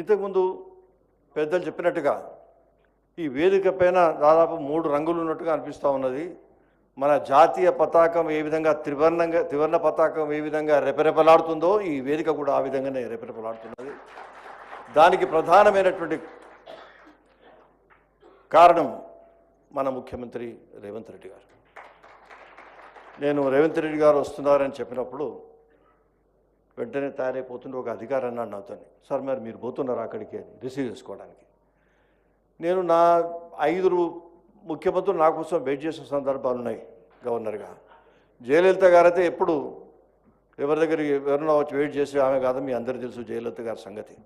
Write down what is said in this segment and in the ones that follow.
ఇంతకుముందు పెద్దలు చెప్పినట్టుగా ఈ వేదిక పైన దాదాపు మూడు రంగులు ఉన్నట్టుగా అనిపిస్తూ ఉన్నది. మన జాతీయ పతాకం ఏ విధంగా త్రివర్ణంగా త్రివర్ణ పతాకం ఏ విధంగా రెపరెపలాడుతుందో ఈ వేదిక కూడా ఆ విధంగానే రెపరెపలాడుతున్నది. దానికి ప్రధానమైనటువంటి కారణం మన ముఖ్యమంత్రి రేవంత్ రెడ్డి గారు. నేను రేవంత్ రెడ్డి గారు వస్తున్నారని చెప్పినప్పుడు వెంటనే తయారైపోతుండే ఒక అధికారి అన్నాడు నాతో సార్ మరి మీరు పోతున్నారు అక్కడికి? అని రిసీవ్ చేసుకోవడానికి. నేను నా ఐదు ముఖ్యమంత్రులు నా కోసం వెయిట్ చేసిన సందర్భాలు ఉన్నాయి గవర్నర్గా. జయలలిత గారు అయితే ఎప్పుడు ఎవరి దగ్గర ఎవరైనా వచ్చి వెయిట్ చేసి ఆమె కాదు మీ అందరికీ తెలుసు జయలలిత గారి సంగతి.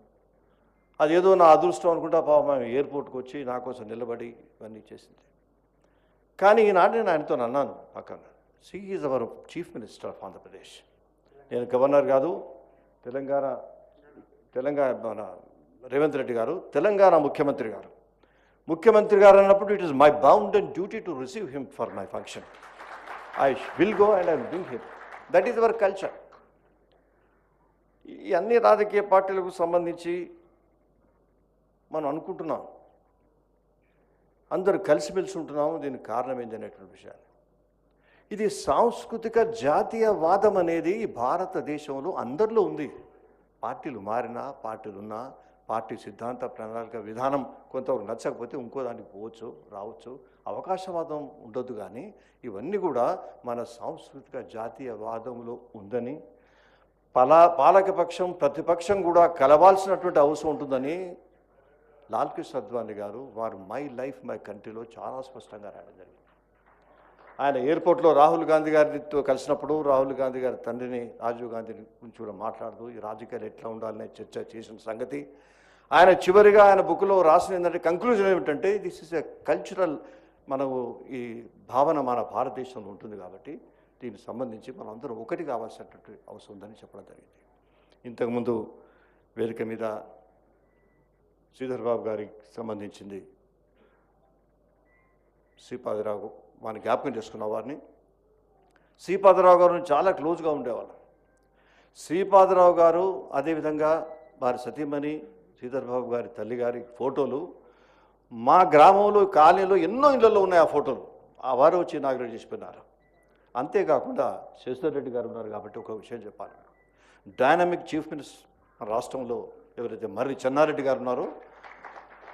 అదేదో నా అదృష్టం అనుకుంటా పాపం ఆమె ఎయిర్పోర్ట్కి వచ్చి నా కోసం నిలబడి ఇవన్నీ చేసింది. కానీ ఈనాడు నేను ఆయనతో అన్నాను పక్కన. She is our chief minister of Andhra Pradesh. నేను గవర్నర్ కాదు తెలంగాణ తెలంగాణ మన రేవంత్ రెడ్డి గారు తెలంగాణ ముఖ్యమంత్రి గారు. ముఖ్యమంత్రి గారు అన్నప్పుడు it is my bound and duty to receive him for my function I will go and I bring him that is our culture ఈ అన్ని రాజకీయ పార్టీలకు సంబంధించి మనం అనుకుంటున్నాం. అందరూ కలిసిమెలిసి ఉంటున్నాము. దీనికి కారణం ఏంటి అనేటువంటి విషయాన్ని. ఇది సాంస్కృతిక జాతీయవాదం అనేది భారతదేశంలో అందరిలో ఉంది. పార్టీలు మారినా పార్టీలు ఉన్నా పార్టీ సిద్ధాంత ప్రణాళిక విధానం కొంతవరకు నచ్చకపోతే ఇంకో దానికి పోవచ్చు రావచ్చు. అవకాశవాదం ఉండొద్దు కానీ ఇవన్నీ కూడా మన సాంస్కృతిక జాతీయవాదంలో ఉందని పలా పాలకపక్షం ప్రతిపక్షం కూడా కలవాల్సినటువంటి అవసరం ఉంటుందని లాల్కృష్ణ అద్వాని గారు వారు మై లైఫ్ మై కంట్రీలో చాలా స్పష్టంగా రాయడం జరిగింది. ఆయన ఎయిర్పోర్ట్లో రాహుల్ గాంధీ గారితో కలిసినప్పుడు రాహుల్ గాంధీ గారి తండ్రిని రాజీవ్ గాంధీని గురించి కూడా మాట్లాడుతూ ఈ రాజకీయాలు ఎట్లా ఉండాలనే చర్చ చేసిన సంగతి. ఆయన చివరిగా ఆయన బుక్లో రాసిన ఏంటంటే కంక్లూజన్ ఏమిటంటే దిస్ ఇస్ ఎ కల్చరల్ మనము ఈ భావన మన భారతదేశంలో ఉంటుంది కాబట్టి దీనికి సంబంధించి మనం అందరం ఒకటి కావాల్సినటువంటి అవసరం ఉందని చెప్పడం జరిగింది. ఇంతకుముందు వేదిక మీద శ్రీధర్ బాబు గారికి సంబంధించింది శ్రీపాదిరావు వారిని జ్ఞాపకం చేసుకున్న వారిని. శ్రీపాదరావు గారు చాలా క్లోజ్గా ఉండేవాళ్ళం. శ్రీపాదరావు గారు అదేవిధంగా వారి సతీమణి శ్రీధర్ గారి తల్లి గారి ఫోటోలు మా గ్రామంలో కాలనీలో ఎన్నో ఇళ్ళలో ఉన్నాయి ఆ ఫోటోలు. ఆ వారు వచ్చి ఇనాగ్రేట్ చేసిపోయినారు అంతేకాకుండా శశిధర్ రెడ్డి గారు ఉన్నారు కాబట్టి ఒక విషయం చెప్పాలి. డైనమిక్ చీఫ్ మినిస్టర్ మన రాష్ట్రంలో ఎవరైతే మర్రి చెన్నారెడ్డి గారు ఉన్నారో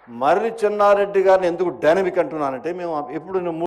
మర్రి చెన్నారెడ్డి గారిని ఎందుకు డైనమిక్ అంటున్నానంటే మేము ఎప్పుడు